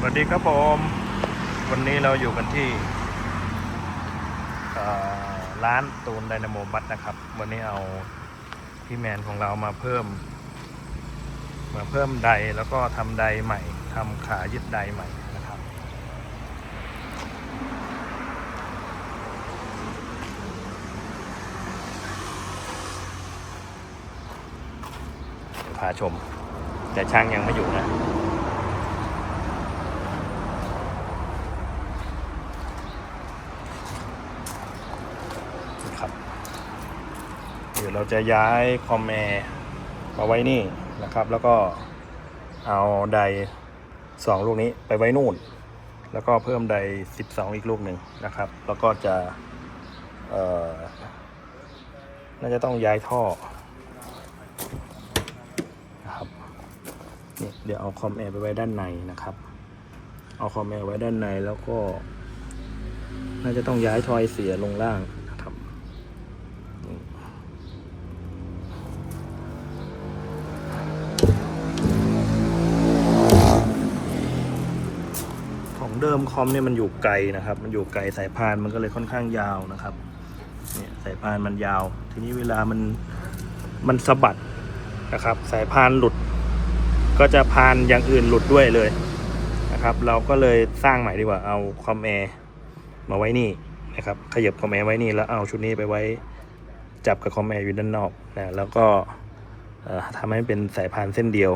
สวัสดีครับผม วันนี้เราอยู่กันที่ร้านตูนไดนาโมบัตนะครับ วันนี้เอาพี่แมนของเรามาเพิ่ม มาเพิ่มไดแล้วก็ทำไดใหม่ทำขายึดไดใหม่นะครับพาชม แต่ช่างยังไม่อยู่นะ ครับ เดี๋ยวเราจะย้ายคอมแอร์มาไว้นี่นะครับ แล้วก็เอาไดสองลูกนี้ไปไว้นู่น แล้วก็เพิ่มได12อีกลูกหนึ่งนะครับ แล้วก็จะเอ่อน่าจะต้องย้ายท่อนะครับนี่เดี๋ยวเอาคอมแอร์ไปไว้ด้านในนะครับ เอาคอมแอร์ไว้ด้านในแล้วก็ น่าจะต้องย้ายทอยเสียลงล่าง เดิมคอมเนี่ยมันอยู่ไกลนะครับ มันอยู่ไกลสายพานมันก็เลยค่อนข้างยาวนะครับเนี่ยสายพานมันยาว ทีนี้เวลามันมันสะบัดนะครับ สายพานหลุด ก็จะพานอย่างอื่นหลุดด้วยเลยนะครับ เราก็เลยสร้างใหม่ดีกว่าเอาคอมแอร์มาไว้นี่นะครับขยับคอมแอร์ไว้นี่แล้วเอาชุดนี้ไปไว้จับกับคอมแอร์อยู่ด้านนอกนะแล้วก็ทำให้เป็นสายพานเส้นเดียว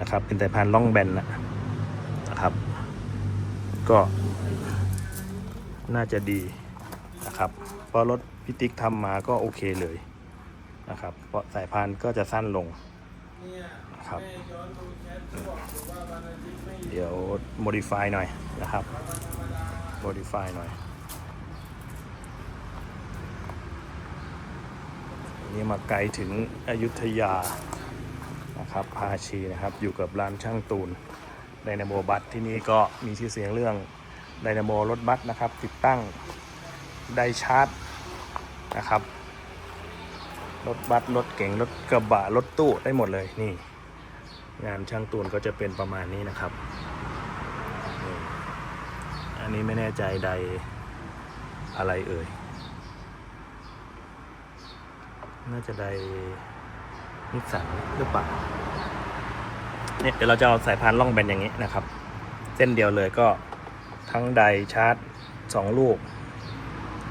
นะครับ เป็นสายพานล่องแบนนะครับ ก็น่าจะดีนะครับเพราะรถพิติกทำมาก็โอเคเลยนะครับ เพราะสายพานก็จะสั้นลงนะครับ เดี๋ยว modify หน่อยนะครับ modify หน่อยนี่มาไกลถึงอยุธยานะครับพาชีนะครับ อยู่กับร้านช่างตูน ไดนาโมบัสที่นี่ก็มีชื่อเสียงเรื่องไดนาโมรถบัสนะครับ ติดตั้งไดชาร์จนะครับ รถบัสรถเก๋งรถกระบะรถตู้ได้หมดเลยนี่ งานช่างตูนก็จะเป็นประมาณนี้นะครับ อันนี้ไม่แน่ใจใดอะไรเอ่ย น่าจะใดนิสสันหรือเปล่า เนี่ยเดี๋ยวเราจะเอาสายพานล่องแบนอย่างนี้นะครับ เส้นเดียวเลยก็ทั้งไดชาร์จ 2 ลูก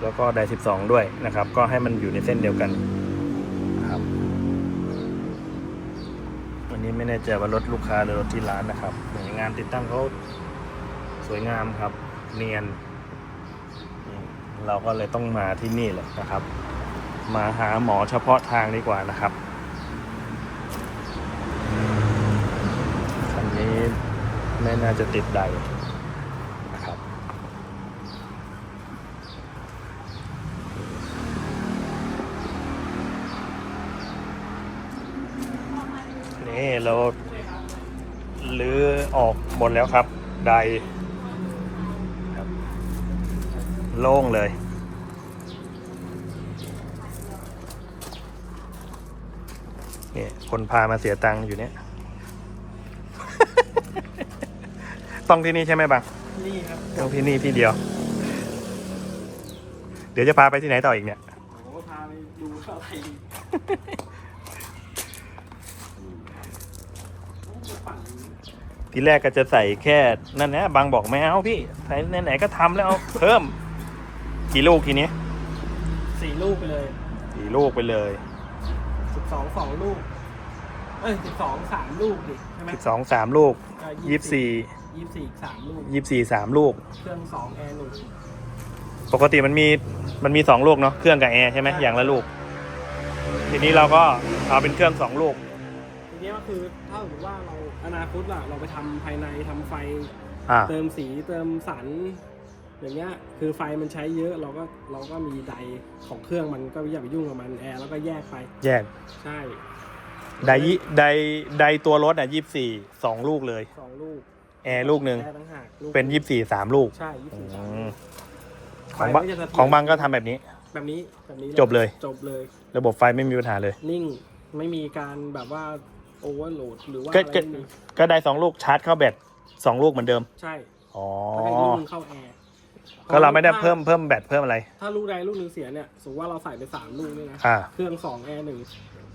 แล้วก็ได12 ด้วยนะครับ ก็ให้มันอยู่ในเส้นเดียวกันนะครับวันนี้ไม่แน่ใจว่ารถลูกค้าหรือรถที่ร้านนะครับงานติดตั้งเขาสวยงามครับ เนียน เราก็เลยต้องมาที่นี่เลยนะครับ มาหาหมอเฉพาะทางดีกว่านะครับคันนี้ ไม่น่าจะติดใดนะครับนี่เราลื้อออกหมดแล้วครับไดครับโล่งเลยนี่คนพามาเสียตังค์อยู่เนี่ย ต้องที่นี่ใช่ไหมบังนี่ครับต้องที่นี่ที่เดียว เดี๋ยวจะพาไปที่ไหนต่ออีกเนี่ยผมก็พาไปดูอะไรปั่นทีแรกก็จะใส่แค่นั่นนะบางบอกไม่เอาพี่ใส่ไหนๆก็ทำแล้วเอาเพิ่ม กี่ลูกทีนี้สี่ลูกไปเลยสี่ลูกไปเลยสิบสองสองลูก เอ้ยสิบสองสามลูกดิใช่ไหมสิบสองสามลูกก็ยี่สิบสี่ ยี่สิบสี่สามลูกยี่สิบสี่สามลูก เครื่องสองแอร์หนึ่งปกติมันมีมันมีสองลูกเนาะเครื่องกับแอร์ใช่ไหมอย่างละลูก ทีนี้เราก็เอาเป็นเครื่องสองลูก ทีนี้ก็คือถ้าสมมติว่าเราอนาคตล่ะเราไปทำภายในทำไฟ อ่า เติมสีเติมสัน อย่างเงี้ยคือไฟมันใช้เยอะเราก็เราก็มีไดของเครื่องมันก็อย่าไปยุ่งกับมันแอร์แล้วก็แยกไปแยกใช่ไดยี่ไดไดตัวรถอะยี่สิบสี่สองลูกเลยสองลูก แอร์ลูกหนึ่ง แอร์ต่างหากลูกเป็นยี่สิบสี่สามลูกใช่ยี่สิบอืสามมไฟของบังไม่จะสะเทืนของบังก็ทำแบบนี้ แบบนี้แบบนี้จบเลย จบเลย ระบบไฟไม่มีปัญหาเลย นิ่งไม่มีการแบบว่าโอเวอร์โหลดหรือว่าก็อะไรก็ ไม่มีก็ได้สองลูกชาร์จเข้าแบตสองลูกเหมือนเดิม ใช่อ๋อ แล้วก็อีกลูกหนึงเข้าแอร์ก็เราไม่ได้เพิ่มเพิ่มแบตเพิ่มอะไร ถ้าลูกใดลูกหนึ่งเสียเนี่ยสมมติว่าเราใส่ไปสามลูกเนี่ยนะ อ่า เครื่องสองแอร์หนึ่ง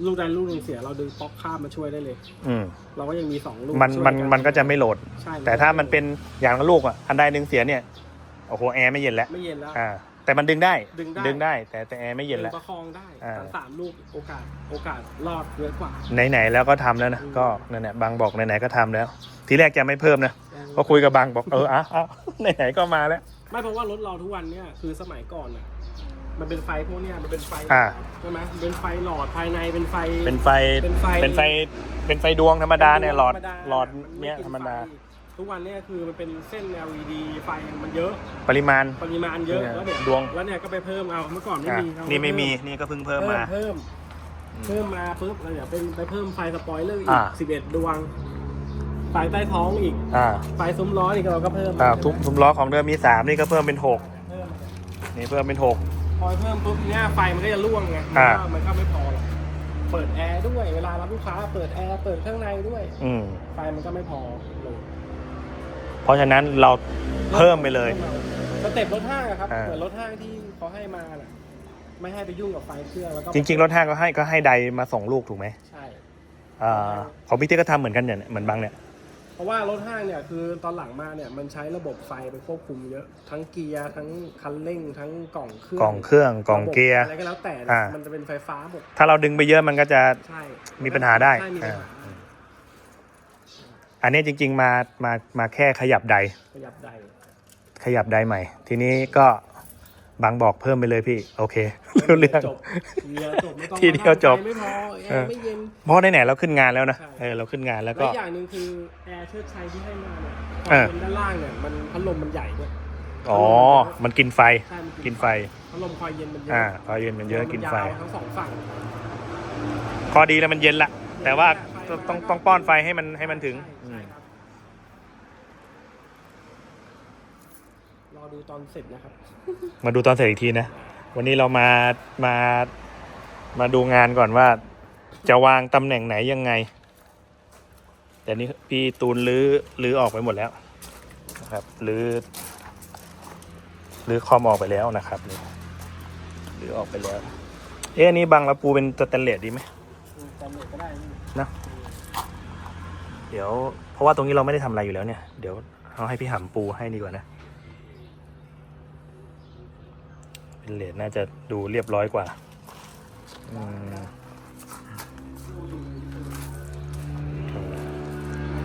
ลูกใดลูกหนึ่งเสียเราดึงป๊อกข้ามมาช่วยได้เลย อืมเราก็ยังมีสองลูกมันช่วยมันมันก็จะไม่โหลด ใช่แต่ถ้ามันเป็นอย่างละลูกอะอันใดหนึ่งเสียเนี่ยโอ้โหแอร์ไม่เย็นแล้วไม่เย็นแล้ว อ่า แต่มันดึงได้ดึงได้ดึงได้ แต่แต่แอร์ไม่เย็นแล้ว ประคองได้อ่า ทั้งสามลูกโอกาสโอกาสรอดเยอะกว่า ไหนๆแล้วก็ทำแล้วนะอืม ก็นั่นแหละบางบอกไหนๆก็ทำแล้ว ทีแรกจะไม่เพิ่มนะก็คุยกับบางบอกเอออะอะไหนๆก็มาแล้ว ไม่เพราะว่ารถเราทุกวันเนี่ยคือสมัยก่อนอะ มันเป็นไฟพวกเนี้ยมันเป็นไฟอ่า ใช่ไหมเป็นไฟหลอดภายในเป็นไฟ เป็นไฟ เป็นไฟ เป็นไฟ เป็นไฟดวงธรรมดาเนี่ยหลอดธรรมหลอดมัเนี่ยไกิธรรมดาไฟทุกวันเนี่ยคือมันเป็นเส้น LED ไฟมันเยอะ ปริมาณ ปริมาณเยอะเนี่ยแล้วเนี่ยดวง แล้วเนี่ยก็ไปเพิ่มเอาเมื่อก่อนไม่อะมีเรานี่ไม่มีเนี่ก็เพิ่งเพิ่มมา เพิ่ม เพิ่มมาปุ๊บเราเดี๋ยวเป็นไปเพิ่มไฟสปอยเลอร์อีอ่ากสิบเอ็ดดวงไฟใต้ท้องอีกอ่าไฟซุ้มล้ออีกเราก็เพิ่มอ่าทุกทุมล้อของเดิมมีสามนี่ก็เพิ่มเป็นหกเพิ่มนี่เพิ่มเป็นหก พอเพิ่มปุ๊บเนี่ยไฟมันก็จะร่วงไงอ่ามันก็มันก็ไม่พอหรอกเปิดแอร์ด้วย เวลารับลูกค้าเปิดแอร์เปิดข้างในด้วย อืม ไฟมันก็ไม่พอลงเพราะฉะนั้นเราเพิ่มไปเลย สเต็ปรถห้างอะครับอ่า เหมือนรถห้างที่เขาให้มาน่ะไม่ให้ไปยุ่งกับไฟเครื่องแล้วก็จริง ๆ รถห้างก็ให้ก็ให้ใดมาส่งลูกถูกไหมใช่ อ่าของพี่เต้ก็ทำเหมือนกันเนี่ยเหมือนบางเนี่ยเพ ราะว่ารถห้างเนี่ยคือตอนหลังมาเนี่ยมันใช้ระบบไฟไปควบคุมเยอะทั้งเกียร์ทั้งคันเร่งทั้งกล่องเครื่องกล่องเครื่องกล่องเกียร์อะไรก็แล้วแต่อ่ามันจะเป็นไฟฟ้าหมดถ้าเราดึงไปเยอะมันก็จะ ใช่มีปัญหาได้ใช่มีปัญหาอ่าอันนี้จริง ๆ มามามาแค่ขยับใด ขยับใดขยับใดใหม่ ทีนี้ก็ บางบอกเพิ่มไปเลยพี่ โอเครู้เรื่องจบทีเดียวจบไม่ต้องทีเดียวจบไฟไม่พอแอเออร์ไม่เย็นเพราะไหนๆเราขึ้นงานแล้วนะใช่เออเราขึ้นงานแล้วและก็อีกอย่างหนึ่งคือแอร์เชิดชัยที่ให้มาเนี่ยพเอออเป็นด้านล่างเนี่ยมันพัดลมมันใหญ่ด้วยอ๋อ มันกินไฟใช่มันกินไฟพัดลมคอยเย็นมันเยอะอ่าพอเย็นมันเยอะกินไฟมัยาวทั้งสองฝั่งข้อดีแล้วมันเย็นละแต่ว่าต้องต้องป้อนไฟให้มันให้มันถึง ใช่ครับรอ ดูตอนเสร็จนะครับ มาดูตอนเสร็จอีกทีนะ วันนี้เรามามามาดูงานก่อนว่า จะวางตำแหน่งไหนยังไง แต่นี้พี่ตูนลื้อลื้อออกไปหมดแล้วนะครับลื้อลื้อคอมออกไปแล้วนะครับนี่ลื้อออกไปแล้ว เอ๊ะอันนี้บางละปูเป็นสแตนเลสดีไหมจำเน็ตก็ได้นี่นะเดี๋ยว เพราะว่าตรงนี้เราไม่ได้ทำอะไรอยู่แล้วเนี่ย เดี๋ยวเอาให้พี่หำปูให้ดีกว่านะ เป็นเลนน่าจะดูเรียบร้อยกว่าอืม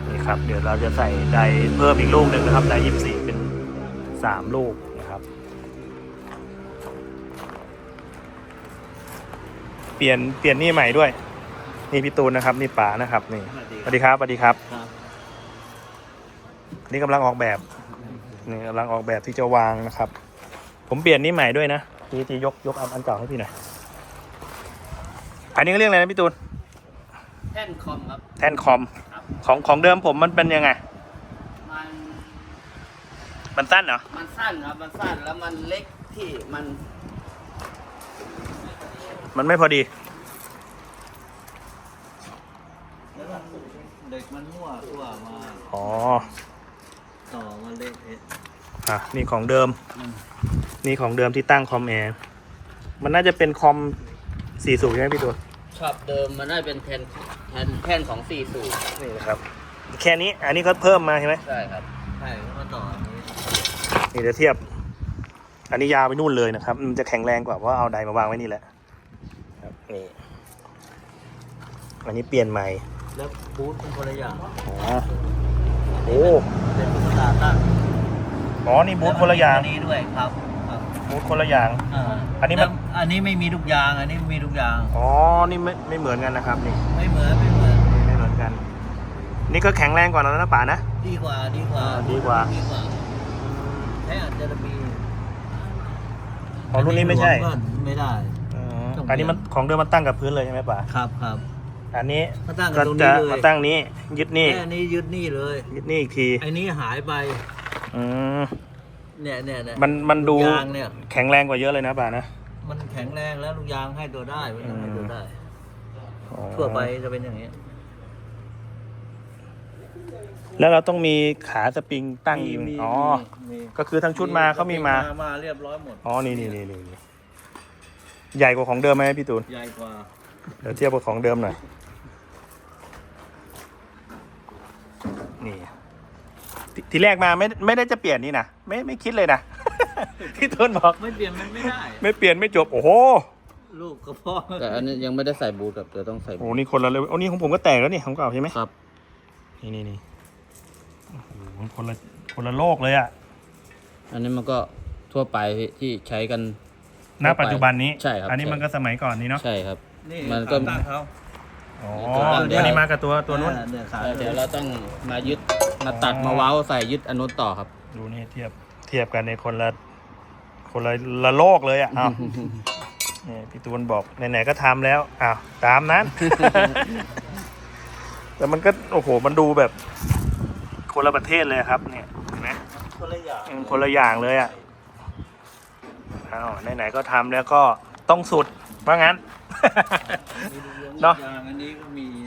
นี่ครับ เดี๋ยวเราจะใส่ไดร์เพิ่มอีกลูกหนึ่งนะครับไดยี่สิบสี่เป็นสามลูกนะครับ เปลี่ยนเปลี่ยนนี่ใหม่ด้วย นี่พี่ตูนนะครับ นี่ป๋านะครับ นี่สวัสดีครับสวัสดีครับครับนี่กำลังออกแบบนี่กำลังออกแบบที่จะวางนะครับ ผมเปลี่ยนนี่ใหม่ด้วยนะทีทียกยกอันอันเก่าให้พี่หน่อยอันนี้เรื่องอะไรนะพี่ตูนแท่นคอมครับแท่นคอมครับของของเดิมผมมันเป็นยังไง มันมันสั้นเหรอ มันสั้นครับ มันสั้นแล้วมันเล็กที่มัน มันไม่พอดี เด็กมันมั่วตัวมา อ๋อ ต่อมาเล็กเอ๊ะอะนี่ของเดิม นี่ของเดิมที่ตั้งคอมแอร์มันน่าจะเป็นคอมสี่สูบใช่ไหมพี่ตูนชอบเดิมมันได้เป็นแทนแทนแท่นของสี่สูบนี่นะครับ แค่นี้อันนี้เขาเพิ่มมาใช่ไหมใช่ครับใช่ก็มาต่ออันนี้นี่เดี๋ยวเทียบ อันนี้ยาวไปนู่นเลยนะครับ มันจะแข็งแรงกว่าเพราะว่าเอาไดร์มาวางไว้นี่แหละครับนี่อันนี้เปลี่ยนใหม่ แล้วบูธเป็นคนละอย่างอ๋อโอ้เป็นตุ๊กตาตั้งอ๋อนี่บูธคนละอย่างนนี้ด้วยครับ ครับบูธคนละอย่างาอันนี้มัน แล้วอันนี้ไม่มีทุกยาง อันนี้มีทุกยาง อ๋อ นี่ไม่ไม่เหมือนกันนะครับนี่ไม่เหมือนไม่เหมือนไม่เหมือนกัน นี่ก็แข็งแรงกว่าแล้วนะป่านะ ดีกว่าดีกว่าอ่าดีกว่า ดีกว่าแค่อาจจะมีของรุ่นนี้ไม่ใช่รวก็ไม่ได้ อืมต้องอันนี้มันของเดิมมันตั้งกับพื้นเลยใช่ไหมป่าครับครับอันนี้มาตั้งกัก็นตรงจะนี้เลยมาตั้งนี้ยึดนี่แค่นี้ยึดนี่เลยยึดนี่อีกทีไอ้นี้หายไปอืม เนี่ยเนี่ยเนี่ยมันมันดูลูกยางเนี่ยแข็งแรงกว่าเยอะเลยนะป่านะ มันแข็งแรงแล้วลูกยางให้ตัวได้มันยังให้ตัวได้อ๋อทั่วไปจะเป็นอย่างนี้ แล้วเราต้องมีขาสปริงตั้งมีอีกมีอ๋อมีก็คือทั้งชุดมาเขามีมา มาเรียบร้อยหมด อ๋อนี่นี่นี่นี่นี่ใหญ่กว่าของเดิมไหมพี่ตูน ใหญ่กว่า เดี๋ยวเทียบกับของเดิมหน่อย นี่ ททีแรกมาไม่ไม่ได้จะเปลี่ยนนี่นะไม่ไม่คิดเลยนะพี่ตูนบอกไม่เปลี่ยนมันไม่ได้ไม่เปลี่ยนไม่จบโอ้โหลูกกระเพาะแต่อันนี้ยังไม่ได้ใส่บูทครับเดี๋ยวต้องใส่โอ้บูโหทนี่คนละเลยโอ้นี่ของผมก็แตกแล้วนี่ของเก่าใช่ไหมครับ นี่นี่นี่โอ้โหคนละคนละโลกเลยอะอันนี้มันก็ทั่วไปพี่ที่ใช้กันณปัจจุบันนี้ ใช่ครับอันนี้ใช่ มันก็สมัยก่อนนี้เนาะใช่ครับ นี่มันก็ ขาตั้งเขา อ๋อตัวตั้งเดียวอันนี้มากับตัวตัวนู้น เออเนี่ยขาเดี๋ยวเราต้องมายึด มาตัดอ๋อมาเว้าใส่ยึดอันนู้นต่อครับ ดูนี่เทียบเทียบกันในคนละคนละละโลกเลยอะอ้าวนี่พี่ตูนบอกไหนๆก็ทำแล้วอ้าวตามนั้น แต่มันก็โอ้โหมันดูแบบ คนละประเทศเลยครับ เนี่ยเห็นไหมคนละอย่างอืมคนละอย่างเลยอะอ้าวไหนๆก็ทำแล้วก็ต้องสุดว่างั้นมีลูกยงเนอะลูกยางอันนี้ก็มีดีกว่า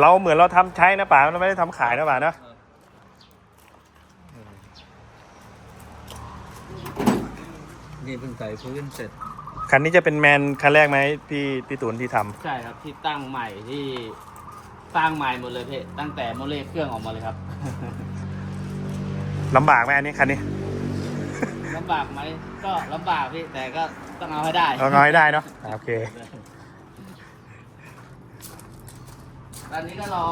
เราเหมือนเราทำใช้นะป่าเราไม่ได้ทำขายนะป่าเนอะนี่เพิ่งใส่พื้นเสร็จ คันนี้จะเป็นแมนคันแรกไหมพี่พี่ตูนที่ทำใช่ครับที่ตั้งใหม่ที่สร้างใหม่หมดเลยพี่ตั้งแต่โมเลกุลเครื่องออกมาเลยครับลำบากไหมอันนี้คันนี้ลำบากไหมก็ลำบากพี่แต่ก็ต้องเอาให้ได้เราน้อยได้เนาะอ่าโอเค ตอนนี้ก็รอ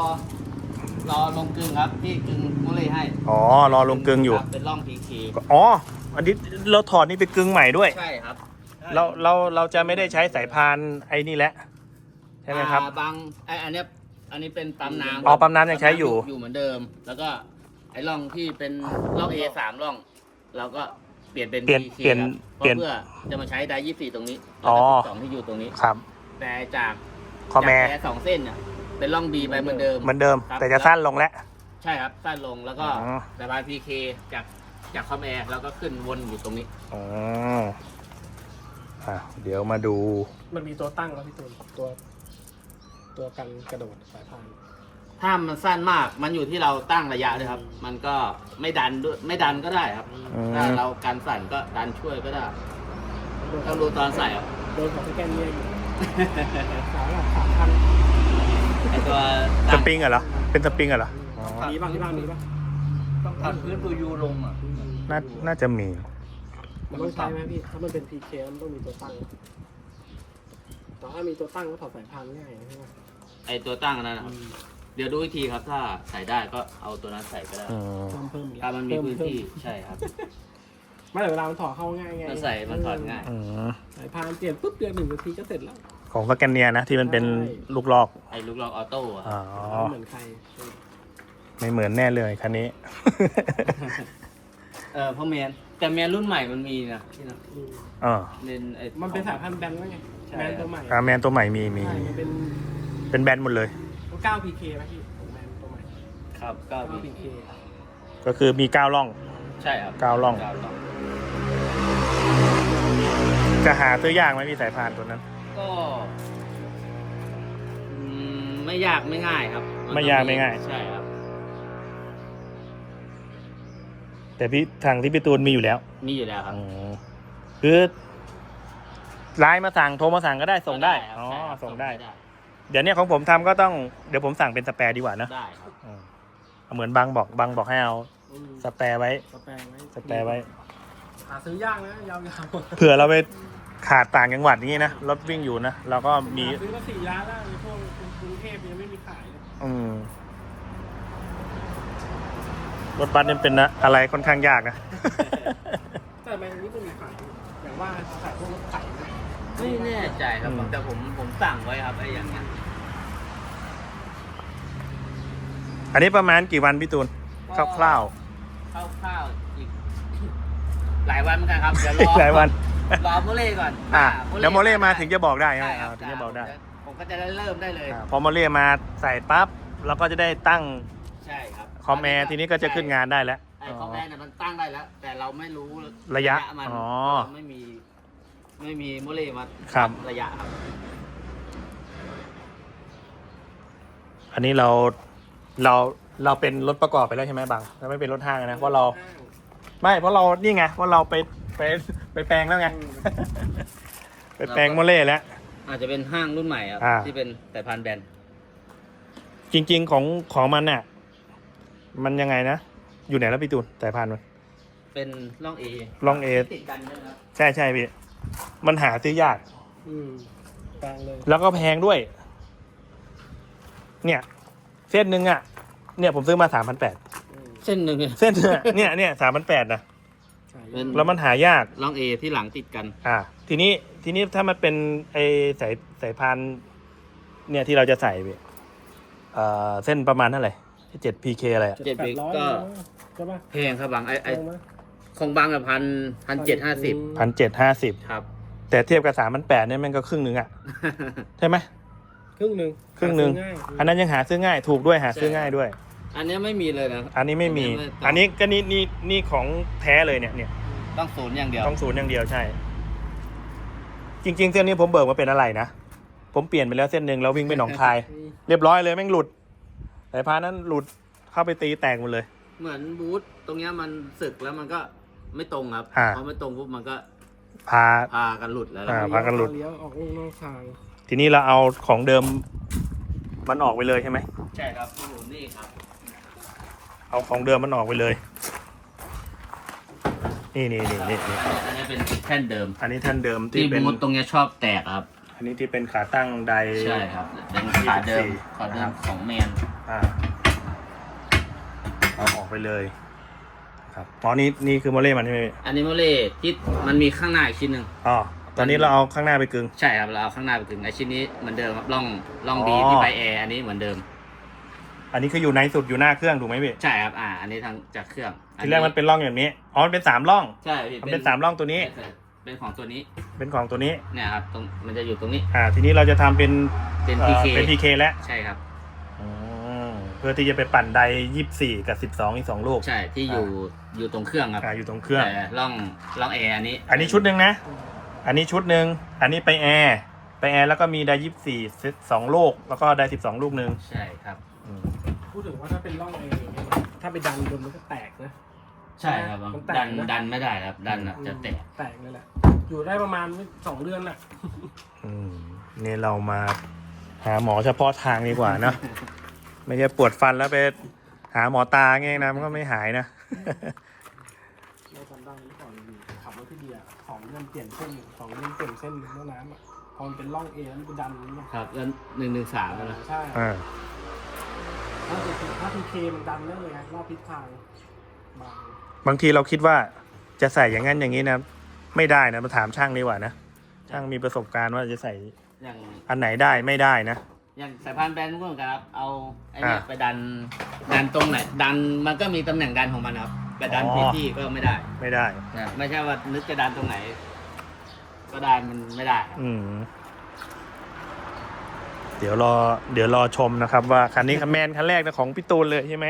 รอลงกึ่งครับที่กึ่งโมเลให้อ๋อ รอลงกึ่งอยู่ ครับเป็นร่องพีเคอ๋อ อันนี้เราถอดนี่ไปกึ่งใหม่ด้วย ใช่ครับเราเราเราจะไม่ได้ใช้สายพานไอ้นี่แล้วใช่ไหมครับ อ่าบางไออันเนี้ยอันนี้เป็นปั๊มน้ำอ๋อปั๊มน้ำยังใช้อยู่ อยู่เหมือนเดิม แล้วก็ไอ้ร่องที่เป็นร่อง A สามร่อง เราก็เปลี่ยนเป็น เปลี่ยน PK เปลี่ยน ครับเปลี่ยน เพื่อจะมาใช้ไดยี่สี่ตรงนี้อ๋อสองที่อยู่ตรงนี้ ครับ แต่จากคอมแม จากสองเส้นเนี่ย เป็นร่อง B ไปเหมือนเดิม เหมือนเดิม ครับ แต่จะสั้นลงแล้ว ใช่ครับสั้นลงแล้วก็อ๋อแต่บาย PK จากจากคอมแอร์แล้วก็ขึ้นวนอยู่ตรงนี้ อ๋ออะเดี๋ยวมาดู มันมีตัวตั้งแล้วพี่ตูนตัว ตัวกันกระโดดสายพาน ถ้ามันสั้นมากมันอยู่ที่เราตั้งระยะด้วยครับ มันก็ไม่ดันด้วยไม่ดันก็ได้ครับ อืม ถ้าเราการสั่นก็ดันช่วยก็ได้ต้องดูตอนใส่ครับ โดนของพี่แกนเนี่ยอยู่ สามหลักสามพัน ไอตัวสตั้งปริงเหรอ เป็นสปริงเหรออ๋อมีบ้างมีบ้างมีบ้างต้องตัดพื้นตัวยูลงอะน่าน่าจะมี มันต้องใช้ไหมพี่ ถ้ามันเป็น PK มันต้องมีตัวตั้งแต่ถ้ามีตัวตั้งก็ถอดสายพานง่ายใช่ไหมไอตัวตั้งอันนั้นนะครับ เดี๋ยวดูอีกทีครับ ถ้าใส่ได้ก็เอาตัวนั้นใส่ก็ได้ อืม เพิ่มเพิ่มอีกถ้ามันมีเพิ่พื้นที่ เพิ่ใช่ครับ ไม่แต่เวลามันถอดเข้าง่ายไงมันใส่มันถอดง่าย อืม สายพานเปลี่ยนปุ๊บเดือนหนึ่งนาทีก็เสร็จแล้ว ของสแกนเนียนะที่มันเป็นใช่ลูกลอกไอลูกลอกออโต้อะอ๋อไม่เหมือนใคร ไม่เหมือนแน่เลยคันนี้ เออเพราะแมนแต่แมนรุ่นใหม่มันมีนะพี่นะอืมอ่าเล่นไอมันเป็นสายพันธุ์แบนแล้วไงใช่แบนตัวใหม่อ่าแมนตัวใหม่มีมีใช่มันเป็นเป็นแบนหมดเลย9 PK ไหมพี่ของแบนตัวใหม่ ครับก็มี9 PK ก็คือมีเก้าล่อง ใช่ครับเก้าร่องเก้าร่อง จะหาซื้อยากไหมพี่สายพานตัวนั้น ก็อืมไม่ยากไม่ง่ายครับนไม่ยากไม่ง่าย ใช่ครับ แต่พี่ทางที่พี่ตูนมีอยู่แล้วมีอยู่แล้วครับ อืมคือไลน์มาสั่งโทรมาสั่งก็ได้ส่งได้ครับอ๋อใช่ครับส่งได้เดี๋ยวเนี้ของผมทำก็ต้องเดี๋ยวผมสั่งเป็นสแปร์ดีกว่านะได้ครับอืมเหมือนบางบอกบางบอกให้เอาอืมสแปร์ไว้ สแปรไว้สแปร์ไว้ หาซื้อยากนะยาวๆ เผื่อเราไป ขาดต่างจังหวัดอย่างนี้นะรถวิ่งอยู่นะเราก็มีหาซื้อมาสี่ล้านแล้วในพวกกรุงเทพยังไม่มีขายเลยอืมรถบัสเนี่ยเป็นนะอะไรค่อนข้างยากนะ แต่ทำไมอันนี้ก็มีขายอย่างว่าขายพวกรถไถนะไม่แน่ใจครับอืม แต่ผมผมสั่งไว้ครับไอ้อย่างเงี้ยอันนี้ประมาณกี่วันพี่ตูนคร่าวคร่าวๆอีก หลายวันเหมือนกันครับเดี๋ยวรอๆหลายวัน รอโมเล่ก่อนอ่าโเดี๋ยวโมเล่มาถึงจะบอกได้ใช่ใช่ไหมครัอ่าถึงจะบอกได้ ผมก็จะได้เริ่มได้เลยอ่าพอโมเล่มาใส่ปั๊บเราก็จะได้ตั้งใช่ครับคอมแอร์ทีนี้ก็จะขึ้นงานได้แล้ว ไอ้คอมแอร์เนี่ยมันตั้งได้แล้ว แต่เราไม่รู้ระยะมันอ๋อเราไม่มี ไม่มีโมเล่มาครับ ระยะครับ อันนี้เราเราเราเป็นรถประกอบไปแล้วใช่ไหมบางเราไม่เป็นรถห้างนะเพราะเรา ไม่เพราะเรานี่ไงเพราะเราไปไป ไปแปลงแล้วไง ไปแปลงโมเล่แล้ว อาจจะเป็นห้างรุ่นใหม่ครับอ่า ที่เป็นสายพานแบนจริง ๆ ของของมันเนี่ยมันยังไงนะ อยู่ไหนแล้วพี่ตูนสายพานมันเป็นร่องเอร่อง A ติดกันใช่ไหมครับใช่ใช่พี่มันหาซื้อยาก อืมกลางเลยแล้วก็แพงด้วย เนี่ย เส้นหนึ่งอะ เนี่ยผมซื้อมาสามพันแปด อืมเส้นหนึ่งเส้นเนี่ยเนี่ยเนี่ยสามพันแปดนะใช่ เป็นแล้วมันหายาก ร่องเอที่หลังติดกัน อ่า ทีนี้ทีนี้ถ้ามันเป็นไอสายสายพานเนี่ยที่เราจะใส่พี่เอ่อเส้นประมาณเท่าไหร่เจ็ดพีเคอะไรอะเจ็ดแปปีดร้อยก็ ใช่ปะแพงครับบางไอไอแพงไหมของบางกับพันพันเจ็ดห้าสิบพันเจ็ดห้าสิบครับ แต่เทียบกับสามพันแปดเนี่ยมันก็ครึ่งหนึ่งอะ ใช่ไหม ครึ่งหนึ่งครึ่งหนึ่งาซื้อง่ายอันนั้นยังหาซื้อง่ายถูกด้วยหาซื้อใช่ง่ายด้วย อันเนี้ยไม่มีเลยนะ อันนี้ไม่มีอันนี้ไม่ต้องอันนี้ก็นี่นี่นี่ของแท้เลยเนี่ยเนี่ยต้องศูนย์อย่างเดียว ต้องศูนย์อย่างเดียวใช่ จริง ๆ เส้นนี้ผมเบิกมาเป็นอะไรนะ ผมเปลี่ยนไปแล้วเส้นหนึ่งแล้ววิ่งไปหนองคายอืมเรียบร้อยเลยแม่งหลุดสายพานนั้นหลุดเข้าไปตีแตกหมดเลย เหมือนบูธตรงเนี้ยมันสึกแล้วมันก็ไม่ตรงครับอ่าพอไม่ตรงปุ๊บมันก็ พาพากันหลุดแล้วอ่าครับพากันหลุดเลี้ยวออกนอกทาง ทีนี้เราเอาของเดิมมันออกไปเลยใช่ไหมใช่ครับศูนย์นี่ครับ เอาของเดิมมันออกไปเลย นี่นี่นี่นี่นี่อันนี้เป็นแท่นเดิมอันนี้ท่านเดิมที่ที่เป็น บูธตรงเนี้ยชอบแตกครับ อันนี้ที่เป็นขาตั้งได ใช่ครับเป็นขาเดิม24ขาเดิครัมบ ของแมนอ่าเอาออกไปเลยครับอ๋อนี่นี่คือโมเล่มันใช่ไหมพี่อันนี้โมเล่ที่มันมีข้างหน้าอีกชิ้นหนึ่งอ๋อตอนนี้เราเอาข้างหน้าไปกึง ใช่ครับเราเอาข้างหน้าไปถึงไอชิ้นนี้เหมือนเดิมครับล่องล่องอ๋อ ดีที่ไปแอร์อันนี้เหมือนเดิม อันนี้คืออยู่ในสุดอยู่หน้าเครื่องถูกไหมพี่ใช่ครับอ่า อันนี้ทางจากเครื่องทีแรกมันเป็นร่องอย่างนี้อ๋อมันเป็นสามร่องใช่พี่มันเป็นสามร่องตัวนี้ใช่เป็นของตัวนี้ เป็นของตัวนี้เนี่ยครับตรงมันจะอยู่ตรงนี้ อ่า ทีนี้เราจะทำเป็นเป็นเอ่อ PK เป็น PK แล้วใช่ครับอืมเพื่อที่จะไปปั่นไดยี่สี่กับสิบสองอีกสองลูกใช่ที่อยู่อยู่ตรงเครื่องครับอ่าอยู่ตรงเครื่องแต่ล่องล่องแอร์อันนี้ อันนี้ชุดหนึ่งนะ อันนี้ชุดหนึ่งอันนี้ไปแอร์ไปแอร์แล้วก็มีไดยี่สี่สองลูกแล้วก็ไดสิบสองลูกหนึ่งใช่ครับอืม พูดถึงว่าถ้าเป็นร่องเองอย่างเงี้ยนะถ้าไปดันบนมันก็แตกนะ ใช่ครับมันแตกดันนะ ดันไม่ได้ครับ ดันอะจะแตก แตกเลยแหละ อยู่ได้ประมาณสองเดือนน่ะ อืมนี่เรามาหาหมอเฉพาะทางดีกว่าเนอะไม่ใช่ปวดฟันแล้วไปหาหมอตาเงี้ยนะมันก็ไม่หายนะ เราจำได้เมื่อก่อนอยู่ขับรถที่เดียของเงินเปลี่ยนเส้นของเงินเปลี่ยนเส้นแม่น้ำอะพอมันเป็นร่องเอแล้วมันไปดันอย่างเงี้ยครับ แล้วหนึ่งหนึ่งสามนะใช่ อ่า ถ้าเป็นถ้าพีเคมันดันได้เลยไงรอบทิศทางบางบางทีเราคิดว่าจะใส่อย่างนั้นอย่างนี้นะไม่ได้นะมาถามช่างดีกว่านะช่างมีประสบการณ์ว่าจะใส่อย่างอันไหนได้ไม่ได้นะอย่างสายพานแบนก็เหมือนกันครับ เอาไอ้เนี่ยอ่าไปดันดันตรงไหนดันมันก็มีตำแหน่งดันของมันครับไปดันอ๋อที่ที่ก็ไม่ได้ ไม่ได้นะไม่ใช่ว่านึกจะดันตรงไหน ก็ได้มันไม่ได้ครับอืม เดี๋ยวรอเดี๋ยวรอชมนะครับว่าคันนี้คันแมนคันแรกนะของพี่ตูนเลยใช่ไหม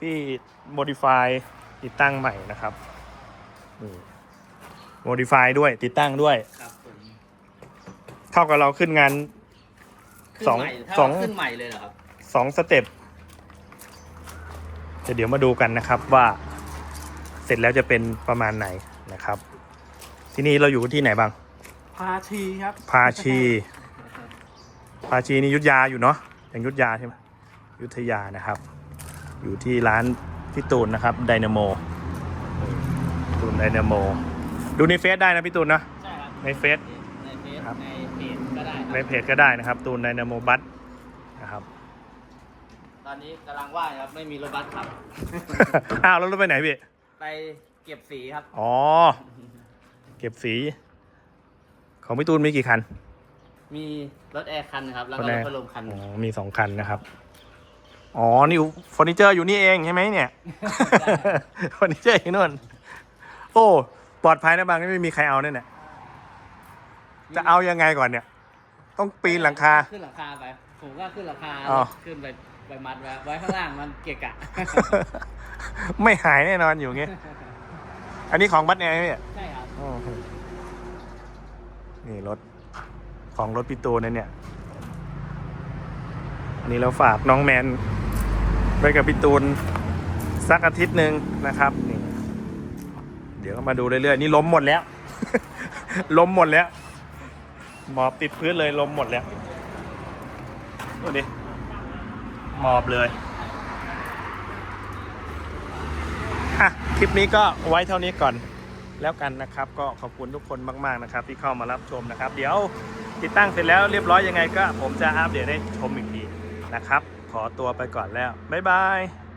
ที่ modify ติดตั้งใหม่นะครับนี่ modify ด้วยติดตั้งด้วย ครับผมเท่ากับเราขึ้นงาน ขึ้นสองใหม่ถ้าสอง ขึ้นใหม่เลยเหรอครับ สองสเต็ปจะเดี๋ยวมาดูกันนะครับว่า เสร็จแล้วจะเป็นประมาณไหนนะครับ ที่นี่เราอยู่ที่ไหนบ้าง พาชีครับ พาชี พาชีนี่อยุทธยาอยู่เนาะอย่างอยุทธยาใช่ไหมอยุทธยานะครับ อยู่ที่ร้านพี่ตูนนะครับไดนาโมตูนไดนาโมดูในเฟซได้นะพี่ตูนนะใช่ครับในเฟซในเฟซครับในเพจก็ได้ครับในเพจก็ได้นะครับ ตูนไดนาโมบัสนะครับ ตอนนี้กำลังว่างครับไม่มีรถบัสขับอ้าวแล้วรถไปไหนพี่ไปเก็บสีครับอ๋อเก็บสี ของพี่ตูนมีกี่คัน มีรถแอร์คันหนึงครับ แล้วก็รถรแอถร์พัดลมคันหอ๋นึองมีสองคันนะครับ อ๋อ นี่เฟอร์นิเจอร์อยู่นี่เองใช่ไหมเนี่ยใช่เฟอร์นิเจอร์อยู่นู่น โอ้ ปลอดภัยนะบางนี่ไม่มีใครเอาเนี่ย จะเอายังไงก่อนเนี่ย ต้องปีนหลังคา ขึ้นหลังคาไป ผมก็ขึ้นหลังคา อ๋อ ขึ้นไปไปมัดไว้ไว้ข้างล่างมันเกะกะ ไม่หายแน่นอนอยู่เงี้ย อันนี้ของบัตแอร์ไหมเนี่ย ใช่ครับโอ้โหนี่รถ ของรถพี่ตูนเนี่ย อันนี้เราฝากน้องแมนไปกับพี่ตูนสักอาทิตย์หนึ่งนะครับนี่เดี๋ยวมาดูเรื่อยๆ นี่ล้มหมดแล้ว ล้มหมดแล้ว หมอบติดพื้นเลยล้มหมดแล้วดูดิหมอบเลยอะคลิปนี้ก็ไว้เท่านี้ก่อนแล้วกันนะครับ ก็ขอบคุณทุกคนมาก ๆ นะครับ ที่เข้ามารับชมนะครับ เดี๋ยว ติดตั้งเสร็จแล้วเรียบร้อยยังไงก็ผมจะอัปเดตให้ชมอีกทีนะครับ ขอตัวไปก่อนแล้ว บ๊ายบาย